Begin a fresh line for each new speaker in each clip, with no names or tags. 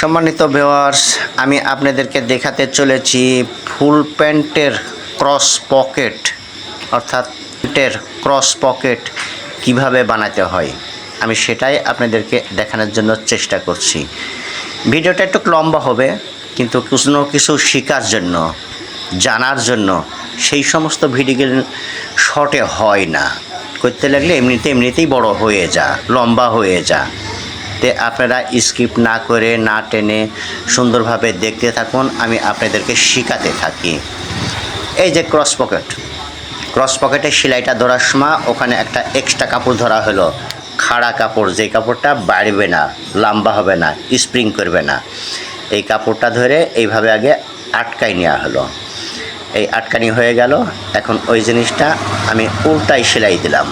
সম্মানিত ভিওয়ার্স আমি আপনাদেরকে দেখাতে চলেছি ফুল প্যান্টের ক্রস পকেট, অর্থাৎ প্যান্টের ক্রস পকেট কীভাবে বানাতে হয়। আমি সেটাই আপনাদেরকে দেখানোর জন্য চেষ্টা করছি। ভিডিওটা একটু লম্বা হবে, কিন্তু কোনো কিছু শেখার জন্য, জানার জন্য সেই সমস্ত ভিডিওগুলো শর্টে হয় না। করতে লাগলে এমনিতে এমনিতেই বড় হয়ে যা, লম্বা হয়ে যা। তে আপনারা স্কিপ না করে না টেনে সুন্দরভাবে দেখতে থাকুন, আমি আপনাদেরকে শেখাতে থাকি। এই যে ক্রস পকেট ক্রস পকেটের সেলাইটা ধরার সময় ওখানে একটা এক্সট্রা কাপড় ধরা হলো। খাড়া কাপড়, যে কাপড়টা বাড়বে না, লম্বা হবে না স্প্রিং করবে না। এই কাপড়টা ধরে এইভাবে আগে আটকাই নেওয়া হলো। এই আটকানি হয়ে গেল। এখন ওই জিনিসটা আমি উল্টাই সেলাই দিলাম।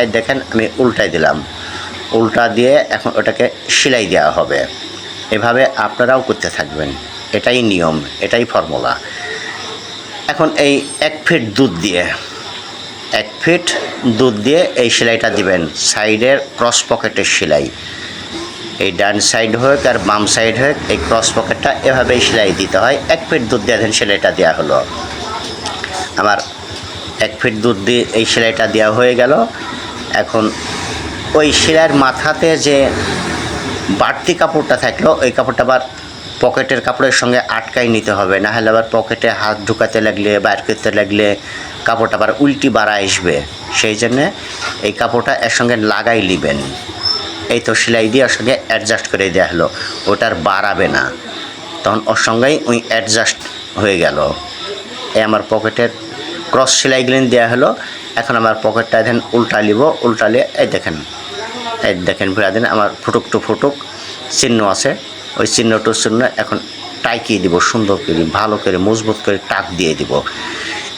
এই দেখেন, আমি উল্টাই দিলাম। উল্টা দিয়ে এখন ওটাকে সেলাই দেওয়া হবে। এভাবে আপনারাও করতে থাকবেন। এটাই নিয়ম, এটাই ফর্মুলা। এখন এই এক ফিট দুধ দিয়ে, এক ফিট দুধ দিয়ে এই সেলাইটা দিবেন। সাইডের ক্রস পকেটের সেলাই। এই ডান সাইড হোক আর বাম সাইড হোক, এই ক্রস পকেটটা এভাবেই সেলাই দিতে হয়। এক ফিট দুধ দিয়ে দেন সেলাইটা দেওয়া হলো। আমার এক ফিট দুধ দিয়ে এই সেলাইটা দেওয়া হয়ে গেল। এখন ওই সেলাইয়ের মাথাতে যে বাড়তি কাপড়টা থাকল, ওই কাপড়টা আবার পকেটের কাপড়ের সঙ্গে আটকাই নিতে হবে। না হলে আবার পকেটে হাত ঢুকাতে লাগলে, বাইর করতে লাগলে কাপড়টা আবার উল্টি বাড়া আসবে। সেই জন্যে এই কাপড়টা এর সঙ্গে লাগাই নেবেন। এই তো সেলাই দিয়ে ওর সঙ্গে অ্যাডজাস্ট করে দেওয়া হলো। ওটার বাড়াবে না। তখন ওর সঙ্গেই ওই অ্যাডজাস্ট হয়ে গেল। এই আমার পকেটের ক্রস সেলাইগুলো দেওয়া হলো। এখন আমার পকেটটা দেখেন উল্টা নিব, উল্টালে এই দেখেন। এই দেখেন দিন আমার ফুটুক টু ফুটুক চিহ্ন আছে। ওই চিহ্ন টু চিহ্ন এখন টাইকিয়ে দিব, সুন্দর করে ভালো করে, মজবুত করে টাক দিয়ে দিব।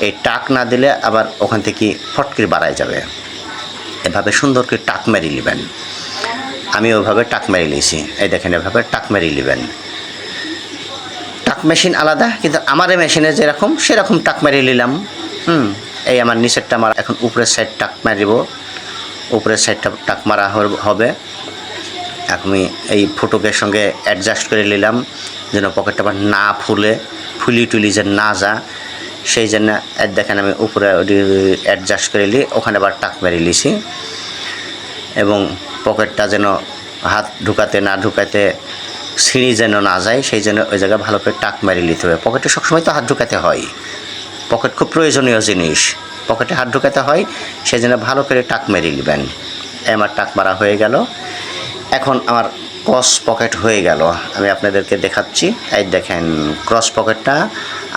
এই টাক না দিলে আবার ওখান থেকে ফটকির বাড়ায় যাবে। এভাবে সুন্দর করে টাক মেরে নেবেন। আমি ওইভাবে টাক মেরে নিয়েছি। এই দেখেন, এভাবে টাক মেরে নেবেন। টাক মেশিন আলাদা, কিন্তু আমার এই মেশিনে যেরকম, সেরকম টাক মেরে নিলাম। হুম, এই আমার নিচেরটা আমার এখন উপরের সাইড টাক মারিব উপরের সাইডটা টাক মারা হবে। আমি এই ফটোকের সঙ্গে অ্যাডজাস্ট করে নিলাম, যেন পকেটটা আবার না ফুলে, ফুলি টুলি যে না যা। সেই জন্য দেখেন আমি উপরে অ্যাডজাস্ট করে নিই ওখানে আবার টাক মেরে নিয়েছি এবং পকেটটা যেন হাত ঢুকাতে না ঢুকাতে সিঁড়ি যেন না যায়, সেই জন্য ওই জায়গায় ভালো করে টাক মেরে নিতে হবে। পকেটে সবসময় তো হাত ঢুকাতে হয়। পকেট খুব প্রয়োজনীয় জিনিস। পকেটে হাত ঢুকাতে হয় সেই জন্য ভালো করে টাক মেরে নেবেন। আমার টাক মারা হয়ে গেল। এখন আমার ক্রস পকেট হয়ে গেল। আমি আপনাদেরকে দেখাচ্ছি। এই দেখেন, ক্রস পকেটটা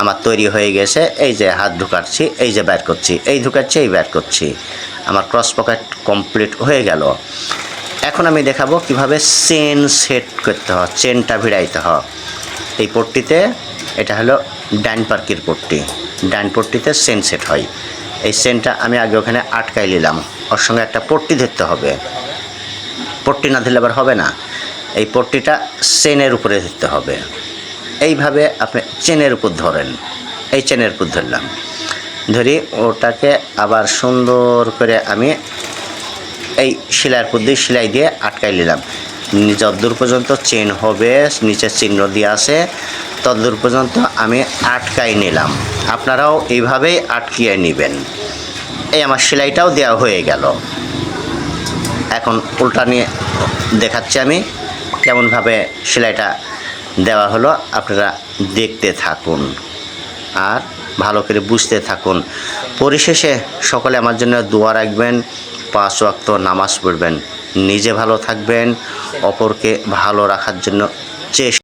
আমার তৈরি হয়ে গেছে। এই যে হাত ঢুকাচ্ছি, এই যে বের করছি, এই ঢুকাচ্ছি, এই বের করছি। আমার ক্রস পকেট কমপ্লিট হয়ে গেল। এখন আমি দেখাবো কীভাবে চেন সেট করতে হয়, চেনটা ভিড়াইতে হয়। এই পট্টিতে, এটা হলো ডান পার্কির পট্টি। ডান পট্টিতে চেন সেট হয়। এই চেনটা আমি আগে ওখানে আটকাই নিলাম। ওর সঙ্গে একটা পট্টি ধরতে হবে। পট্টি না দিলে আবার হবে না। এই পট্টিটা চেনের উপরে ধরতে হবে। এইভাবে আপনি চেনের উপর ধরেন। এই চেনের উপর ধরলাম। ধরি ওটাকে আবার সুন্দর করে আমি এই সেলাইয়ের উপর দিয়ে সেলাই দিয়ে আটকাই নিলাম। যতদূর পর্যন্ত চেন হবে নিচে চিহ্ন দিয়ে আছে ততদূর পর্যন্ত আমি আটকাই নিলাম। আপনারাও এইভাবেই আটকিয়ে নেবেন। এই আমার সেলাইটাও দেওয়া হয়ে গেল। এখন উল্টা নিয়ে দেখাচ্ছি আমি কেমনভাবে সেলাইটা দেওয়া হলো। আপনারা দেখতে থাকুন আর ভালো করে বুঝতে থাকুন। পরিশেষে সকলে আমার জন্য দোয়া রাখবেন, পাঁচ ওয়াক্ত নামাজ পড়বেন। নিজে ভালো থাকবেন অপরকে ভালো রাখার জন্য চেষ্টা